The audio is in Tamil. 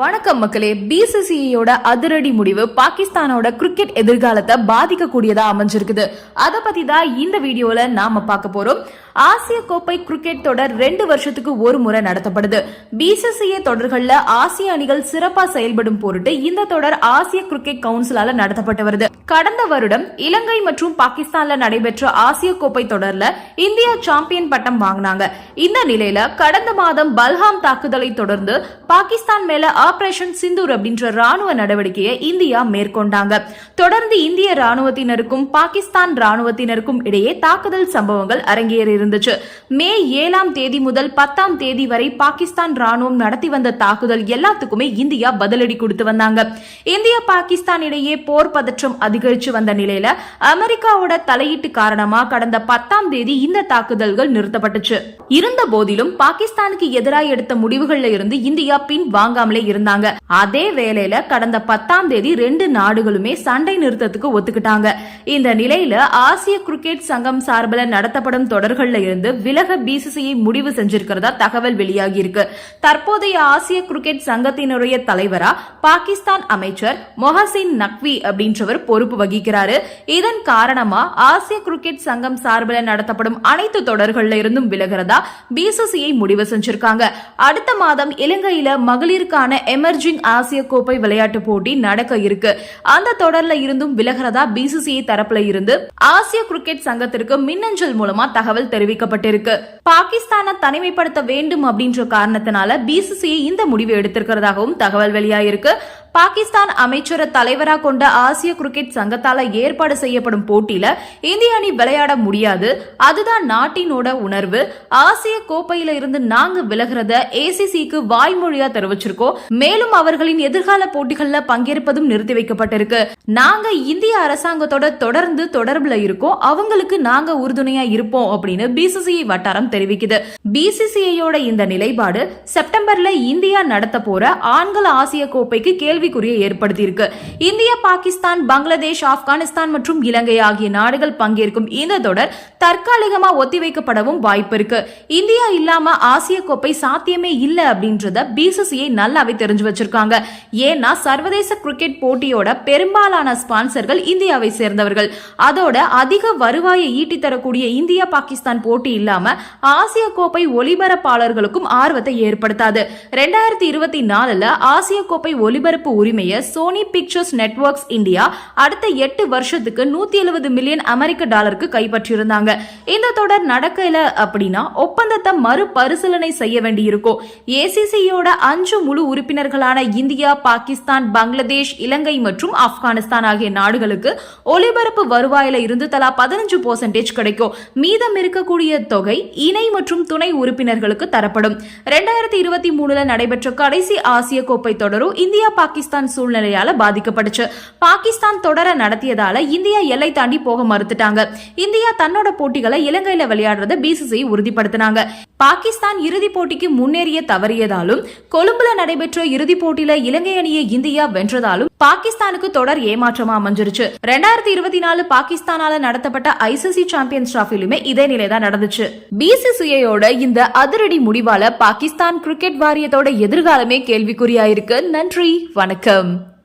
வணக்கம் மக்களே. பிசிசிஐயோட அதிரடி முடிவு பாகிஸ்தானோட கிரிக்கெட் எதிர்காலத்தை பாதிக்கக்கூடியதா அமைஞ்சிருக்குது. அதை பத்தி தான் இந்த வீடியோல நாம பார்க்க போறோம். ஆசிய கோப்பை கிரிக்கெட் தொடர் ரெண்டு வருஷத்துக்கு ஒரு முறை நடத்தப்படுது. பிசிசிஐ தொடர்கள்ல ஆசிய அணிகள் சிறப்பா செயல்படும் பொருட்டு இந்த தொடர் ஆசிய கிரிக்கெட் கவுன்சிலால நடத்தப்பட்டு வருது. கடந்த வருடம் இலங்கை மற்றும் பாகிஸ்தான்ல நடைபெற்ற ஆசிய கோப்பை தொடர்ல இந்தியா சாம்பியன் பட்டம் வாங்கினாங்க. இந்த நிலையில கடந்த மாதம் பல்ஹாம் தாக்குதலை தொடர்ந்து பாகிஸ்தான் மேல ஆபரேஷன் சிந்தூர் அப்படின்ற ராணுவ நடவடிக்கையை இந்தியா மேற்கொண்டாங்க. தொடர்ந்து இந்திய ராணுவத்தினருக்கும் பாகிஸ்தான் ராணுவத்தினருக்கும் இடையே தாக்குதல் சம்பவங்கள் அரங்கேறி இருந்துச்சு. மே ஏழாம் தேதி முதல் பத்தாம் தேதி வரை பாகிஸ்தான் ராணுவம் நடத்தி வந்த தாக்குதல் எல்லாத்துக்குமே இந்தியா பதிலடி கொடுத்து வந்தாங்க. இந்தியா பாகிஸ்தான் இடையே போர் பதற்றம் அதிகரிச்சு வந்த நிலையில அமெரிக்காவோட தலையீட்டு காரணமா கடந்த பத்தாம் தேதி இந்த தாக்குதல்கள் நிறுத்தப்பட்டுச்சு. இருந்த போதிலும் பாகிஸ்தானுக்கு எதிராக எடுத்த முடிவுகள்ல இருந்து இந்தியா பின் வாங்காமலே இருந்தாங்க. அதே வேளையில கடந்த பத்தாம் தேதி ரெண்டு நாடுகளுமே சண்டை நிறுத்தத்துக்கு ஒத்துக்கிட்டாங்க. இந்த நிலையில ஆசிய கிரிக்கெட் சங்கம் சார்பில் நடத்தப்படும் தொடர்கள்ல இருந்து விலக பிசிசிஐ முடிவு செஞ்சிருக்கிறதா தகவல் வெளியாகி இருக்கு தற்போதைய ஆசிய கிரிக்கெட் சங்கத்தினுடைய தலைவரா பாகிஸ்தான் அமைச்சர் மொஹசின் நக்வி அப்படின்றவர் பொறுப்பு வகிக்கிறாரு. இதன் காரணமா ஆசிய கிரிக்கெட் சங்கம் சார்பில் நடத்தப்படும் அனைத்து தொடர்கள்ல இருந்தும் விலகிறதா பிசிசிஐ முடிவு செஞ்சிருக்காங்க. அடுத்த மாதம் இலங்கையில மகளிருக்கான எமர்ஜிங் ஆசிய கோப்பை விளையாட்டு போட்டி நடக்க இருக்கு. அந்த தொடர்ல இருந்தும் விலகிறதா பிசிசிஐ தரப்புல இருந்து? ஆசிய கிரிக்கெட் சங்கத்திற்கு மின்னஞ்சல் மூலமா தகவல் தெரிவித்து தெரிவிக்கப்பட்டிருக்கு. பாகிஸ்தானை தனிமைப்படுத்த வேண்டும் அப்படின்ற காரணத்தினால பிசிசிஐ இந்த முடிவு எடுத்திருக்கிறதாகவும் தகவல் வெளியாயிருக்கு. பாகிஸ்தான் அமைச்சரை தலைவராக கொண்ட ஆசிய கிரிக்கெட் சங்கத்தால ஏற்பாடு செய்யப்படும் போட்டியில இந்திய அணி விளையாட முடியாது. அதுதான் நாட்டினோட உணர்வு. ஆசிய கோப்பையில இருந்து நாங்க விலகிறத ஏசிசிக்கு வாய்மொழியா தெரிவிச்சிருக்கோம். மேலும் அவர்களின் எதிர்கால போட்டிகள்ல பங்கேற்பதும் நிறுத்தி வைக்கப்பட்டிருக்கு. நாங்க இந்திய அரசாங்கத்தோட தொடர்ந்து தொடர்புல இருக்கோம். அவங்களுக்கு நாங்க உறுதுணையா இருப்போம் அப்படின்னு பிசிசிஐ வட்டாரம் தெரிவிக்குது. பிசிசிஐயோட இந்த நிலைப்பாடு செப்டம்பர்ல இந்தியா நடத்த போற ஆண்கள் ஆசிய கோப்பைக்கு கேள்வி கேள்விக்குறியை ஏற்படுத்தியிருக்கு. இந்திய பாகிஸ்தான் பங்களாதேஷ் ஆப்கானிஸ்தான் மற்றும் இலங்கை ஆகிய நாடுகள் பங்கேற்கும் இந்த தொடர் தற்காலிகமா ஒத்திவைக்கப்படவும் வாய்ப்பு இருக்கு இந்தியா இல்லாம ஆசிய கோப்பை சாத்தியமே இல்லை அப்படின்றத பிசிசிஐ நல்லாவே தெரிஞ்சு வச்சிருக்காங்க. ஏன்னா சர்வதேச கிரிக்கெட் போட்டியோட பெரும்பாலான ஸ்பான்சர்கள் இந்தியாவை சேர்ந்தவர்கள். அதோட அதிக வருவாயை ஈட்டி தரக்கூடிய இந்தியா பாகிஸ்தான் போட்டி இல்லாம ஆசிய கோப்பை ஒலிபரப்பாளர்களுக்கும் ஆர்வத்தை ஏற்படுத்தாது. ரெண்டாயிரத்தி இருபத்தி நாலுல ஆசிய கோப்பை ஒலிபரப்பு உரிமையை சோனி பிக்சர்ஸ் நெட்ஒர்க்ஸ் இந்தியா அடுத்த எட்டு வருஷத்துக்கு நூத்தி எழுபது மில்லியன் அமெரிக்க டாலருக்கு கைப்பற்றியிருந்தாங்க. இந்த தொடர் நடக்கல அப்படின்னா ஒப்பந்தத்தை மறுபரிசீலனை செய்ய வேண்டியிருக்கும். ஏசிசியோட அஞ்சு முழு உறுப்பினர்களான இந்தியா பாகிஸ்தான் பங்களாதேஷ் இலங்கை மற்றும் ஆப்கானிஸ்தான் ஆகிய நாடுகளுக்கு ஒலிபரப்பு வருவாயில இருந்து தலா பதினஞ்சு பர்சன்டேஜ் கிடைக்கும். மீதம் இருக்கக்கூடிய தொகை இணை மற்றும் துணை உறுப்பினர்களுக்கு தரப்படும். ரெண்டாயிரத்தி இருபத்தி மூணுல நடைபெற்ற கடைசி ஆசிய கோப்பை தொடரும் இந்தியா பாகிஸ்தான் சூழ்நிலையால பாதிக்கப்பட்டுச்சு. பாகிஸ்தான் தொடர நடத்தியதால இந்தியா எல்லை தாண்டி போக மறுத்துட்டாங்க. இந்தியா தன்னோட போட்டிகளை இலங்கையில விளையாடுறத பிசிசிஐ உறுதிப்படுத்தினாங்க. பாகிஸ்தான் இறுதிப் போட்டிக்கு முன்னேறிய தவறியதாலும் கொழும்புல நடைபெற்ற இறுதிப் போட்டியில இலங்கை அணியை இந்தியா வென்றதாலும் பாகிஸ்தானுக்கு தொடர் ஏமாற்றமா அமைஞ்சிருச்சு. ரெண்டாயிரத்தி இருபத்தி நாலு பாகிஸ்தானால நடத்தப்பட்ட ஐசிசி சாம்பியன்ஸ் டிராஃபிலுமே இதே நிலைதான் நடந்துச்சு. பிசிசிஐயோட இந்த அதிரடி முடிவால பாகிஸ்தான் கிரிக்கெட் வாரியத்தோட எதிர்காலமே கேள்விக்குறியாயிருக்கு. நன்றி வணக்கம்.